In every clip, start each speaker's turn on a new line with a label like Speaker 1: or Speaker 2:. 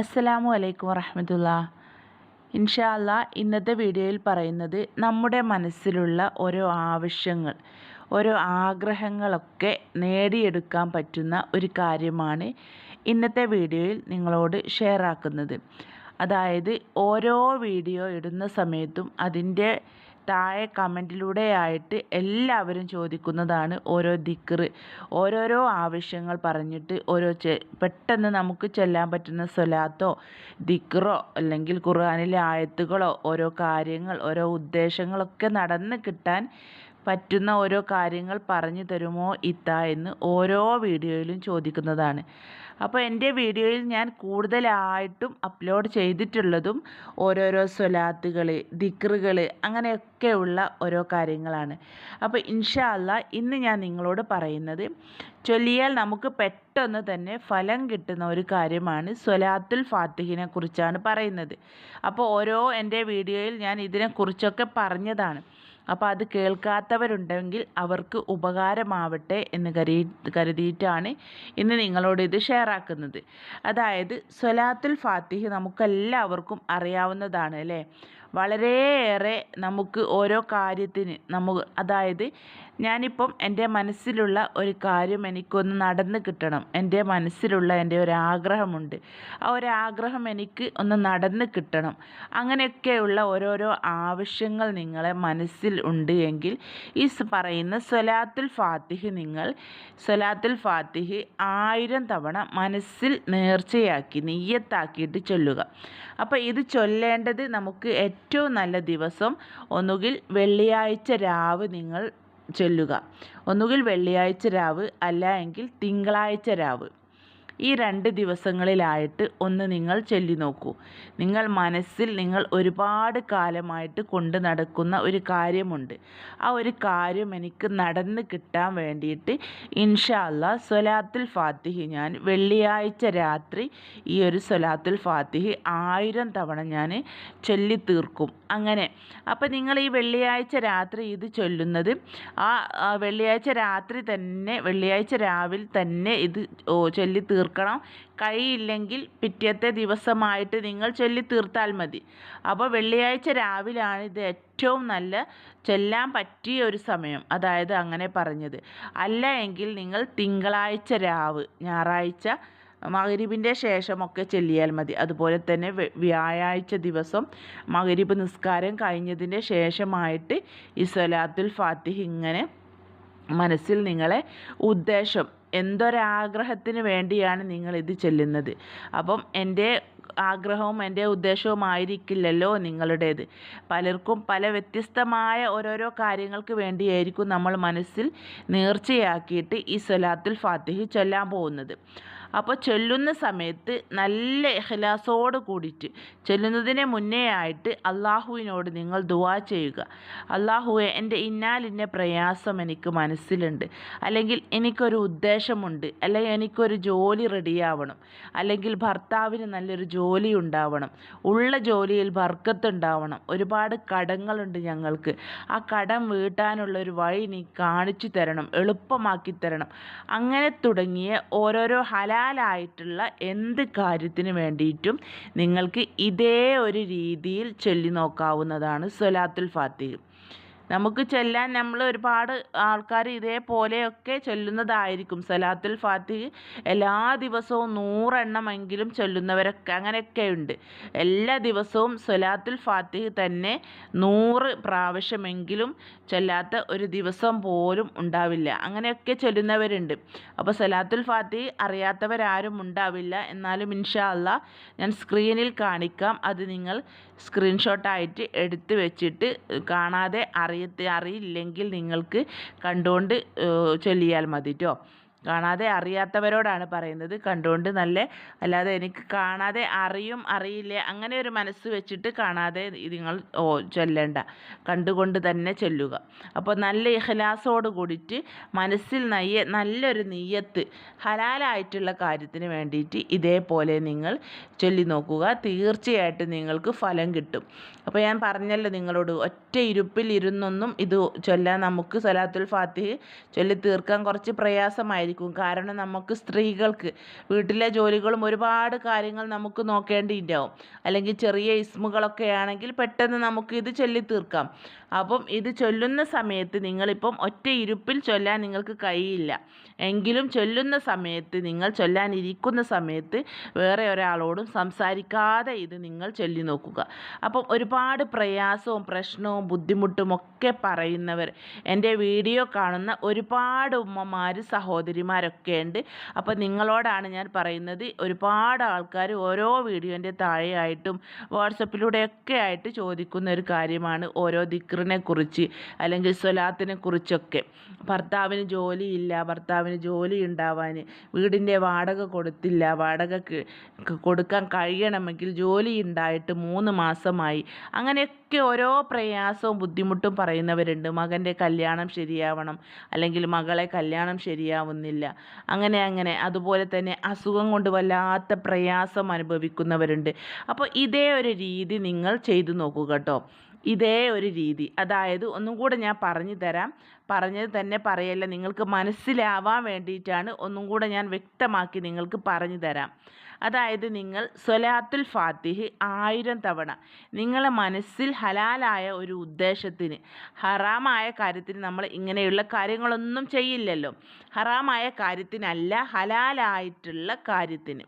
Speaker 1: അസ്സലാമു അലൈക്കും വറഹമത്തുള്ള. ഇൻഷാ അല്ലാ ഇന്നത്തെ വീഡിയോയിൽ പറയുന്നത് നമ്മുടെ മനസ്സിലുള്ള ഓരോ ആവശ്യങ്ങൾ ഓരോ ആഗ്രഹങ്ങളൊക്കെ നേടിയെടുക്കാൻ പറ്റുന്ന ഒരു കാര്യമാണ് ഇന്നത്തെ വീഡിയോയിൽ നിങ്ങളോട് ഷെയർ ആക്കുന്നത്. അതായത് ഓരോ വീഡിയോ ഇടുന്ന സമയത്തും അതിന്റെ താഴെ കമന്റിലൂടെയായിട്ട് എല്ലാവരും ചോദിക്കുന്നതാണ് ഓരോ ദിക്റ്. ഓരോരോ ആവശ്യങ്ങൾ പറഞ്ഞിട്ട് ഓരോ പെട്ടെന്ന് നമുക്ക് ചെല്ലാൻ പറ്റുന്ന സ്വലാത്തോ ദിക്റോ അല്ലെങ്കിൽ ഖുർആാനിലെ ആയത്തുകളോ ഓരോ കാര്യങ്ങൾ ഓരോ ഉദ്ദേശങ്ങളൊക്കെ നടന്ന് കിട്ടാൻ പറ്റുന്ന ഓരോ കാര്യങ്ങൾ പറഞ്ഞു തരുമോ ഇത്ത എന്ന് ഓരോ വീഡിയോയിലും ചോദിക്കുന്നതാണ്. അപ്പോൾ എന്റെ വീഡിയോയിൽ ഞാൻ കൂടുതലായിട്ടും അപ്ലോഡ് ചെയ്തിട്ടുള്ളതും ഓരോരോ സ്വലാത്തുകൾ ദിക്റുകൾ അങ്ങനെയൊക്കെയുള്ള ഓരോ കാര്യങ്ങളാണ്. അപ്പോൾ ഇൻഷാ അല്ലാ ഇന്ന് ഞാൻ നിങ്ങളോട് പറയുന്നത് ചൊല്ലിയാൽ നമുക്ക് പെട്ടെന്ന് തന്നെ ഫലം കിട്ടുന്ന ഒരു കാര്യമാണ് സ്വലാത്തുൽ ഫാത്തിഹിനെ കുറിച്ചാണ് പറയുന്നത്. അപ്പോൾ ഓരോ എന്റെ വീഡിയോയിൽ ഞാൻ ഇതിനെക്കുറിച്ചൊക്കെ പറഞ്ഞതാണ്. അപ്പോൾ അത് കേൾക്കാത്തവരുണ്ടെങ്കിൽ അവർക്ക് ഉപകാരമാവട്ടെ എന്ന് കരുതി കരുതിയിട്ടാണ് ഇന്ന് നിങ്ങളോട് ഇത് ഷെയർ ആക്കുന്നത് അതായത് സ്വലാത്തുൽ ഫാത്തിഹ് നമുക്കെല്ലാവർക്കും അറിയാവുന്നതാണ് അല്ലേ? വളരെയേറെ നമുക്ക് ഓരോ കാര്യത്തിന് നമുക്ക് അതായത് ഞാനിപ്പം എന്റെ മനസ്സിലുള്ള ഒരു കാര്യം എനിക്കൊന്ന് നടന്നു കിട്ടണം. എന്റെ മനസ്സിലുള്ള എന്റെ ഒരു ആഗ്രഹമുണ്ട് ആ ഒരു ആഗ്രഹം എനിക്ക് ഒന്ന് നടന്ന് കിട്ടണം. അങ്ങനെയൊക്കെയുള്ള ഓരോരോ ആവശ്യങ്ങൾ നിങ്ങളെ മനസ്സിൽ ഉണ്ട് എങ്കിൽ ഈ പറയുന്ന സ്വലാത്തുൽ ഫാത്തിഹ് നിങ്ങൾ സ്വലാത്തുൽ ഫാത്തിഹ് ആയിരം തവണ മനസ്സിൽ നേർച്ചയാക്കി നെയ്യത്താക്കിയിട്ട് ചൊല്ലുക. അപ്പോൾ ഇത് ചൊല്ലേണ്ടത് നമുക്ക് ഏറ്റവും നല്ല ദിവസം ഒന്നുകിൽ വെള്ളിയാഴ്ച രാവ് നിങ്ങൾ ചൊല്ലുക. ഒന്നുകിൽ വെള്ളിയാഴ്ച രാവ് അല്ല എങ്കിൽ തിങ്കളാഴ്ച രാവ്. ഈ രണ്ട് ദിവസങ്ങളിലായിട്ട് ഒന്ന് നിങ്ങൾ ചൊല്ലി നോക്കൂ. നിങ്ങൾ മനസ്സിൽ നിങ്ങൾ ഒരുപാട് കാലമായിട്ട് കൊണ്ട് നടക്കുന്ന ഒരു കാര്യമുണ്ട്. ആ ഒരു കാര്യം എനിക്ക് നടന്ന് കിട്ടാൻ വേണ്ടിയിട്ട് ഇൻഷാല്ല സൊലാത്തുൽ ഫാത്തിഹി ഞാൻ വെള്ളിയാഴ്ച രാത്രി ഈ ഒരു സൊലാത്തുൽ ഫാത്തിഹി ആയിരം തവണ ഞാൻ ചൊല്ലി തീർക്കും. അങ്ങനെ. അപ്പം നിങ്ങൾ ഈ വെള്ളിയാഴ്ച രാത്രി ഇത് ചൊല്ലുന്നത് ആ വെള്ളിയാഴ്ച രാത്രി തന്നെ വെള്ളിയാഴ്ച രാവിലെ തന്നെ ഇത് ചൊല്ലി തീർക്കണം. കഴിയില്ലെങ്കിൽ പിറ്റത്തെ ദിവസമായിട്ട് നിങ്ങൾ ചൊല്ലി തീർത്താൽ മതി. അപ്പോൾ വെള്ളിയാഴ്ച രാവിലാണ് ഇത് ഏറ്റവും നല്ല ചൊല്ലാൻ പറ്റിയ ഒരു സമയം. അതായത് അങ്ങനെ പറഞ്ഞത്. അല്ല എങ്കിൽ നിങ്ങൾ തിങ്കളാഴ്ച രാവ് ഞായറാഴ്ച മകരിബിന്റെ ശേഷമൊക്കെ ചെല്ലിയാൽ മതി. അതുപോലെ തന്നെ വ്യാഴാഴ്ച ദിവസം മകരിബ് നിസ്കാരം കഴിഞ്ഞതിന്റെ ശേഷമായിട്ട് ഈ ഫാത്തിഹ് ഇങ്ങനെ മനസ്സിൽ നിങ്ങളെ ഉദ്ദേശം എന്തൊരാഗ്രഹത്തിന് വേണ്ടിയാണ് നിങ്ങൾ ഇത് ചെല്ലുന്നത്. അപ്പം എന്റെ ആഗ്രഹവും എന്റെ ഉദ്ദേശവും ആയിരിക്കില്ലല്ലോ നിങ്ങളുടേത്. പലർക്കും പല വ്യത്യസ്തമായ ഓരോരോ കാര്യങ്ങൾക്ക് വേണ്ടിയായിരിക്കും നമ്മൾ മനസ്സിൽ നേർച്ചയാക്കിയിട്ട് ഈ സ്വലാത്തുൽ ഫാത്തിഹ് ചൊല്ലാൻ പോകുന്നത്. അപ്പോൾ ചൊല്ലുന്ന സമയത്ത് നല്ല എഹ്ലാസോട് കൂടിയിട്ട് ചൊല്ലുന്നതിന് മുന്നേ ആയിട്ട് അള്ളാഹുവിനോട് നിങ്ങൾ ദുവാ ചെയ്യുക. അള്ളാഹുവെ എന്റെ ഇന്നാലിന്ന പ്രയാസം എനിക്ക് മനസ്സിലുണ്ട്. അല്ലെങ്കിൽ എനിക്കൊരു ഉദ്ദേശമുണ്ട്. അല്ലെങ്കിൽ എനിക്കൊരു ജോലി റെഡിയാവണം അല്ലെങ്കിൽ ഭർത്താവിന് നല്ലൊരു ജോലി ഉണ്ടാവണം. ഉള്ള ജോലിയിൽ ബർക്കത്ത് ഉണ്ടാവണം ഒരുപാട് കടങ്ങളുണ്ട് ഞങ്ങൾക്ക്. ആ കടം വീട്ടാനുള്ള ഒരു വഴി നീ കാണിച്ചു തരണം. എളുപ്പമാക്കി തരണം. അങ്ങനെ തുടങ്ങിയ ഓരോരോ ഹലാ ഹലാലായിട്ടുള്ള എന്ത് കാര്യത്തിന് വേണ്ടിയിട്ടും നിങ്ങൾക്ക് ഇതേ ഒരു രീതിയിൽ ചൊല്ലി നോക്കാവുന്നതാണ് സ്വലാത്തുൽ ഫാത്തിഹ്. നമുക്ക് ചൊല്ലാൻ നമ്മൾ ഒരുപാട് ആൾക്കാർ ഇതേപോലെയൊക്കെ ചൊല്ലുന്നതായിരിക്കും. സലാത്തുൽ ഫാത്തിഹ് എല്ലാ ദിവസവും നൂറെണ്ണമെങ്കിലും ചൊല്ലുന്നവരൊക്കെ അങ്ങനെയൊക്കെ ഉണ്ട് എല്ലാ ദിവസവും സലാത്തുൽ ഫാത്തിഹ് തന്നെ നൂറ് പ്രാവശ്യമെങ്കിലും ചൊല്ലാത്ത ഒരു ദിവസം പോലും ഉണ്ടാവില്ല. അങ്ങനെയൊക്കെ ചൊല്ലുന്നവരുണ്ട്. അപ്പോൾ സലാത്തുൽ ഫാത്തിഹ് അറിയാത്തവരാരും ഉണ്ടാവില്ല. എന്നാലും ഇൻഷാ അല്ല ഞാൻ സ്ക്രീനിൽ കാണിക്കാം. അത് നിങ്ങൾ സ്ക്രീൻഷോട്ടായിട്ട് എടുത്തു വെച്ചിട്ട് കാണാതെ അറിയത്തി അറിയില്ലെങ്കിൽ നിങ്ങൾക്ക് കണ്ടുകൊണ്ട് ചൊല്ലിയാൽ മതി കേട്ടോ കാണാതെ അറിയാത്തവരോടാണ് പറയുന്നത്. കണ്ടുകൊണ്ട് നല്ല അല്ലാതെ എനിക്ക് കാണാതെ അറിയും അറിയില്ല അങ്ങനെ ഒരു മനസ്സ് വെച്ചിട്ട് കാണാതെ നിങ്ങൾ ചൊല്ലേണ്ട. കണ്ടുകൊണ്ട് തന്നെ ചൊല്ലുക. അപ്പോൾ നല്ല ഇഹ്ലാസോട് കൂടിയിട്ട് മനസ്സിൽ നയ്യ നല്ലൊരു നെയ്യത്ത് ഹലാലായിട്ടുള്ള കാര്യത്തിന് വേണ്ടിയിട്ട് ഇതേപോലെ നിങ്ങൾ ചൊല്ലി നോക്കുക തീർച്ചയായിട്ടും നിങ്ങൾക്ക് ഫലം കിട്ടും. അപ്പോൾ ഞാൻ പറഞ്ഞല്ലോ നിങ്ങളോട് ഒറ്റ ഇരുപ്പിൽ ഇരുന്നൊന്നും ഇത് ചൊല്ലാൻ നമുക്ക് സലാത്തുൽ ഫാത്തി ചൊല്ലി തീർക്കാൻ കുറച്ച് പ്രയാസമായിരിക്കും. കാരണം നമുക്ക് സ്ത്രീകൾക്ക് വീട്ടിലെ ജോലികളും ഒരുപാട് കാര്യങ്ങൾ നമുക്ക് നോക്കേണ്ടിയിട്ടുണ്ടാവും അല്ലെങ്കിൽ ചെറിയ ഇസ്മുകളൊക്കെ ആണെങ്കിൽ പെട്ടെന്ന് നമുക്ക് ഇത് ചൊല്ലി തീർക്കാം. അപ്പം ഇത് ചൊല്ലുന്ന സമയത്ത് നിങ്ങളിപ്പം ഒറ്റ ഇരുപ്പിൽ ചൊല്ലാൻ നിങ്ങൾക്ക് കഴിയില്ല. എങ്കിലും ചൊല്ലുന്ന സമയത്ത് നിങ്ങൾ ചൊല്ലാനിരിക്കുന്ന സമയത്ത് വേറെ ഒരാളോടും സംസാരിക്കാതെ ഇത് നിങ്ങൾ ചൊല്ലി നോക്കുക. അപ്പം ഒരുപാട് പ്രയാസവും പ്രശ്നവും ബുദ്ധിമുട്ടും ഒക്കെ പറയുന്നവർ. എന്റെ വീഡിയോ കാണുന്ന ഒരുപാട് ഉമ്മമാർ സഹോദരിമാരൊക്കെ ഉണ്ട് അപ്പോൾ നിങ്ങളോടാണ് ഞാൻ പറയുന്നത് ഒരുപാട് ആൾക്കാർ ഓരോ വീഡിയോന്റെ താഴെയായിട്ടും വാട്സപ്പിലൂടെയൊക്കെ ആയിട്ട് ചോദിക്കുന്ന ഒരു കാര്യമാണ് ഓരോ ദിക്റിനെ കുറിച്ച് അല്ലെങ്കിൽ സ്വലാത്തിനെ കുറിച്ചൊക്കെ. ഭർത്താവിന് ജോലിയില്ല ഭർത്താവിന് ജോലി ഉണ്ടാവാൻ വീടിന്റെ വാടക കൊടുത്തില്ല വാടക കൊടുക്കാൻ കഴിയണമെങ്കിൽ ജോലി ഉണ്ടായിട്ട് മൂന്ന് മാസമായി. അങ്ങനെയൊക്കെ ഓരോ പ്രയാസവും ബുദ്ധിമുട്ടും പറയുന്നവരുണ്ട്. മകന്റെ കല്യാണം ശരിയാവണം അല്ലെങ്കിൽ മകളെ കല്യാണം ശരിയാവുന്നില്ല. അങ്ങനെ അങ്ങനെ. അതുപോലെ തന്നെ അസുഖം കൊണ്ട് വല്ലാത്ത പ്രയാസം അനുഭവിക്കുന്നവരുണ്ട്. അപ്പോൾ ഇതേ ഒരു രീതി നിങ്ങൾ ചെയ്തു നോക്കുക കേട്ടോ. ഇതേ ഒരു രീതി. അതായത് ഒന്നും കൂടെ ഞാൻ പറഞ്ഞു തരാം. പറഞ്ഞത് തന്നെ പറയല്ല. നിങ്ങൾക്ക് മനസ്സിലാവാൻ വേണ്ടിയിട്ടാണ് ഒന്നും കൂടെ ഞാൻ വ്യക്തമാക്കി നിങ്ങൾക്ക് പറഞ്ഞു തരാം. അതായത് നിങ്ങൾ സൊലാത്തുൽ ഫാത്തിഹ് ആയിരം തവണ നിങ്ങളെ മനസ്സിൽ ഹലാലായ ഒരു ഉദ്ദേശത്തിന് ഹറാമായ കാര്യത്തിന് നമ്മൾ ഇങ്ങനെയുള്ള കാര്യങ്ങളൊന്നും ചെയ്യില്ലല്ലോ. ഹറാമായ കാര്യത്തിനല്ല ഹലാലായിട്ടുള്ള കാര്യത്തിന്.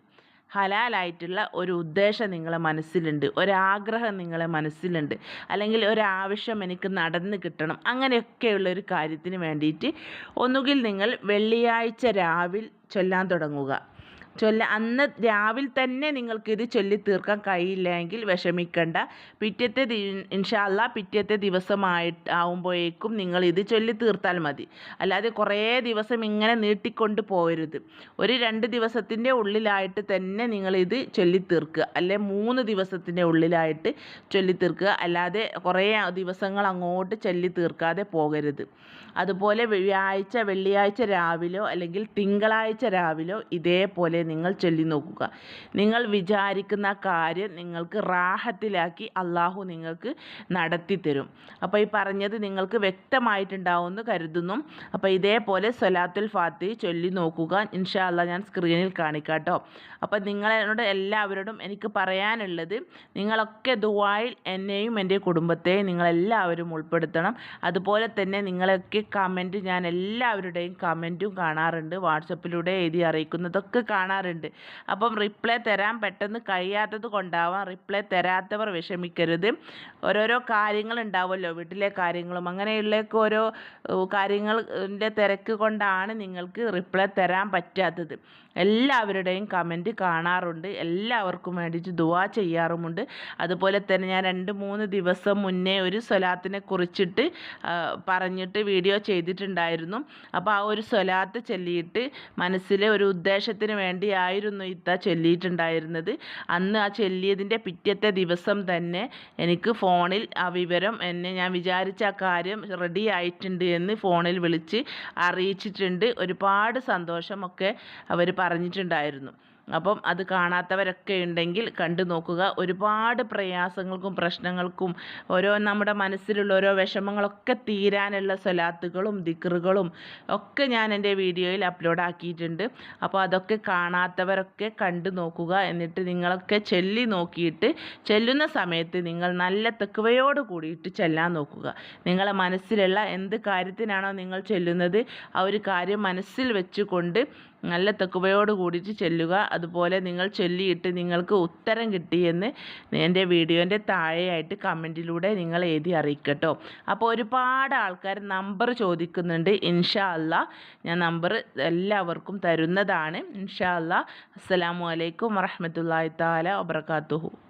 Speaker 1: ഹലാലായിട്ടുള്ള ഒരു ഉദ്ദേശം നിങ്ങളെ മനസ്സിലുണ്ട് ഒരാഗ്രഹം നിങ്ങളെ മനസ്സിലുണ്ട് അല്ലെങ്കിൽ ഒരാവശ്യം എനിക്ക് നടന്ന് കിട്ടണം അങ്ങനെയൊക്കെയുള്ള ഒരു കാര്യത്തിന് വേണ്ടിയിട്ട് ഒന്നുകിൽ നിങ്ങൾ വെള്ളിയാഴ്ച രാവിലെ ചൊല്ലാൻ തുടങ്ങുക. ചൊല്ല അന്ന് രാവിലെ തന്നെ നിങ്ങൾക്കിത് ചൊല്ലി തീർക്കാൻ കഴിയില്ലെങ്കിൽ വിഷമിക്കണ്ട. പിറ്റത്തെ ഇൻഷാല്ല പിറ്റത്തെ ദിവസമായിട്ട് ആവുമ്പോഴേക്കും നിങ്ങൾ ഇത് ചൊല്ലി തീർത്താൽ മതി. അല്ലാതെ കുറേ ദിവസം ഇങ്ങനെ നീട്ടിക്കൊണ്ട് പോകരുത് ഒരു രണ്ട് ദിവസത്തിന്റെ ഉള്ളിലായിട്ട് തന്നെ നിങ്ങൾ ഇത് ചൊല്ലി തീർക്കുക അല്ലെ മൂന്ന് ദിവസത്തിന്റെ ഉള്ളിലായിട്ട് ചൊല്ലി തീർക്കുക അല്ലാതെ കുറേ ദിവസങ്ങൾ അങ്ങോട്ട് ചൊല്ലി തീർക്കാതെ പോകരുത്. അതുപോലെ വ്യാഴാഴ്ച വെള്ളിയാഴ്ച രാവിലോ അല്ലെങ്കിൽ തിങ്കളാഴ്ച രാവിലോ ഇതേപോലെ നിങ്ങൾ ചൊല്ലി നോക്കുക. നിങ്ങൾ വിചാരിക്കുന്ന കാര്യം നിങ്ങൾക്ക് റാഹത്തിലാക്കി അള്ളാഹു നിങ്ങൾക്ക് നടത്തി തരും അപ്പോൾ ഈ പറഞ്ഞത് നിങ്ങൾക്ക് വ്യക്തമായിട്ടുണ്ടാവുമെന്ന് കരുതുന്നു. അപ്പോൾ ഇതേപോലെ സൊലാത്തുൽ ഫാത്തി ചൊല്ലി നോക്കുക. ഇൻഷാ അല്ല ഞാൻ സ്ക്രീനിൽ കാണിക്കാട്ടോ. അപ്പോൾ നിങ്ങളോട് എല്ലാവരോടും എനിക്ക് പറയാനുള്ളത് നിങ്ങളൊക്കെ ദുബായിൽ എന്നെയും എന്റെ കുടുംബത്തെയും നിങ്ങളെല്ലാവരും ഉൾപ്പെടുത്തണം. അതുപോലെ തന്നെ നിങ്ങളൊക്കെ കമന്റ് ഞാൻ എല്ലാവരുടെയും കമന്റും കാണാറുണ്ട്. വാട്സപ്പിലൂടെ എഴുതി അറിയിക്കുന്നതൊക്കെ കാണാറുണ്ട്. ചെയ്യാറുണ്ട് അപ്പം റിപ്ലൈ തരാൻ പെട്ടെന്ന് കഴിയാത്തത് കൊണ്ടാവാം റിപ്ലൈ തരാത്തവർ വിഷമിക്കരുത്. ഓരോരോ കാര്യങ്ങൾ ഉണ്ടാവുമല്ലോ വീട്ടിലെ കാര്യങ്ങളും. അങ്ങനെയുള്ളൊക്കെ ഓരോ കാര്യങ്ങളിന്റെ തിരക്ക് കൊണ്ടാണ് നിങ്ങൾക്ക് റിപ്ലൈ തരാൻ പറ്റാത്തത്. എല്ലാവരുടെയും കമന്റ് കാണാറുണ്ട്. എല്ലാവർക്കും വേണ്ടിയിട്ട് ദുവാ ചെയ്യാറുമുണ്ട്. അതുപോലെ തന്നെ ഞാൻ രണ്ട് മൂന്ന് ദിവസം മുന്നേ ഒരു സ്വലാത്തിനെ കുറിച്ചിട്ട് പറഞ്ഞിട്ട് വീഡിയോ ചെയ്തിട്ടുണ്ടായിരുന്നു. അപ്പോൾ ആ ഒരു സ്വലാത്ത് ചൊല്ലിയിട്ട് മനസ്സിലെ ഒരു ഉദ്ദേശത്തിന് വേണ്ടിയായിരുന്നു ഇത്ത ചൊല്ലിയിട്ടുണ്ടായിരുന്നത്. അന്ന് ആ ചൊല്ലിയതിന്റെ പിറ്റത്തെ ദിവസം തന്നെ എനിക്ക് ഫോണിൽ ആ വിവരം എന്നെ ഞാൻ വിചാരിച്ച ആ കാര്യം റെഡി ആയിട്ടുണ്ട് എന്ന് ഫോണിൽ വിളിച്ച് അറിയിച്ചിട്ടുണ്ട്. ഒരുപാട് സന്തോഷമൊക്കെ അവർ പറഞ്ഞിട്ടുണ്ടായിരുന്നു. അപ്പം അത് കാണാത്തവരൊക്കെ ഉണ്ടെങ്കിൽ കണ്ടു നോക്കുക. ഒരുപാട് പ്രയാസങ്ങൾക്കും പ്രശ്നങ്ങൾക്കും ഓരോ നമ്മുടെ മനസ്സിലുള്ള ഓരോ വിഷമങ്ങളൊക്കെ തീരാനുള്ള സ്വലാത്തുകളും ദിക്റുകളും ഒക്കെ ഞാൻ എന്റെ വീഡിയോയിൽ അപ്ലോഡ് ആക്കിയിട്ടുണ്ട്. അപ്പോൾ അതൊക്കെ കാണാത്തവരൊക്കെ കണ്ടു നോക്കുക എന്നിട്ട് നിങ്ങളൊക്കെ ചെല്ലി നോക്കിയിട്ട് ചെല്ലുന്ന സമയത്ത് നിങ്ങൾ നല്ല തെക്കുവയോട് കൂടിയിട്ട് ചെല്ലാൻ നോക്കുക. നിങ്ങളെ മനസ്സിലുള്ള എന്ത് കാര്യത്തിനാണോ നിങ്ങൾ ചെല്ലുന്നത് ആ ഒരു കാര്യം മനസ്സിൽ വെച്ചുകൊണ്ട് നല്ല തെക്കുവയോട് കൂടിയിട്ട് ചെല്ലുക. അതുപോലെ നിങ്ങൾ ചൊല്ലിയിട്ട് നിങ്ങൾക്ക് ഉത്തരം കിട്ടിയെന്ന് എന്റെ വീഡിയോന്റെ താഴെയായിട്ട് കമന്റിലൂടെ നിങ്ങൾ എഴുതി അറിയിക്കട്ടോ. അപ്പോൾ ഒരുപാട് ആൾക്കാർ നമ്പർ ചോദിക്കുന്നുണ്ട്. ഇൻഷാ അല്ല ഞാൻ നമ്പർ എല്ലാവർക്കും തരുന്നതാണ്. ഇൻഷാ അല്ല അസ്സലാമു അലൈക്കും വറഹമത്തല്ലാ താല വബർക്കാത്തുഹു